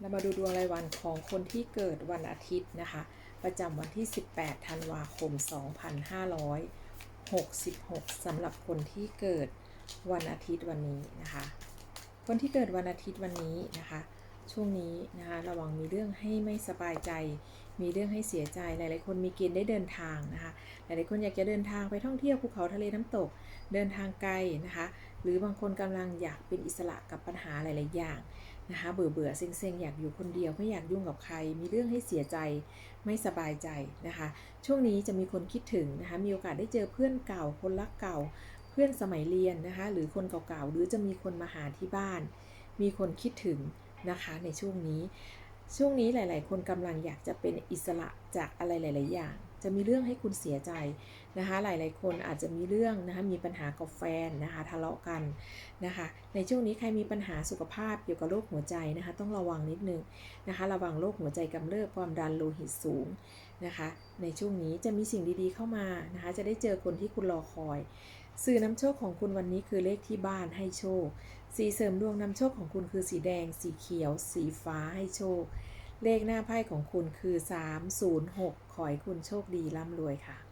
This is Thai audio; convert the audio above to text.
เรามาดูดวงรายวันของคนที่เกิดวันอาทิตย์นะคะ ประจำวันที่ 18 ธันวาคม 2566สำหรับคนที่เกิดวันอาทิตย์วันนี้นะคะ คนที่เกิดวันอาทิตย์วันนี้นะคะ ช่วงนี้นะคะระวังมีเรื่องให้ไม่สบายใจ มีเรื่องให้เสียใจ หลาย ๆ คนมีเกณฑ์ได้เดินทางนะคะ หลาย ๆ คนอยากจะเดินทางไปท่องเที่ยวภูเขาทะเลน้ำตก เดินทางไกลนะคะ หรือบางคนกำลังอยากเป็นอิสระกับปัญหาหลาย ๆ อย่างนะคะ เบื่อเบื่อเซ็งๆ อยากอยู่คนเดียวไม่อยากยุ่งกับใคร มีเรื่องให้เสียใจไม่สบายใจนะคะ ช่วงนี้จะมีคนคิดถึงนะคะ มีโอกาสได้เจอเพื่อนเก่า คนรักเก่า เพื่อนสมัยเรียนนะคะ หรือคนเก่า ๆ หรือจะมีคนมาหาที่บ้าน มีคนคิดถึงนะคะในช่วงนี้ ช่วงนี้หลาย ๆ คนกำลังอยากจะเป็นอิสระจากอะไรหลาย ๆ อย่าง จะมีเรื่องให้คุณเสียใจนะคะ หลายๆ คนอาจจะมีเรื่องนะคะมีปัญหากับแฟนนะคะทะเลาะกันนะคะ ในช่วงนี้ใครมีปัญหาสุขภาพเกี่ยวกับโรคหัวใจนะคะ ต้องระวังนิดนึงนะคะ ระวังโรคหัวใจกำเริบความดันโลหิตสูงนะคะ ในช่วงนี้จะมีสิ่งดีๆเข้ามานะคะ จะได้เจอคนที่คุณรอคอยสื่อนำโชคของคุณวันนี้คือเลขที่บ้านให้โชค สีเสริมดวงนำโชคของคุณคือสีแดง สีเขียว สีฟ้าให้โชค เลขหน้าไพ่ของคุณคือ 306 ขอให้คุณโชคดีร่ำรวยค่ะ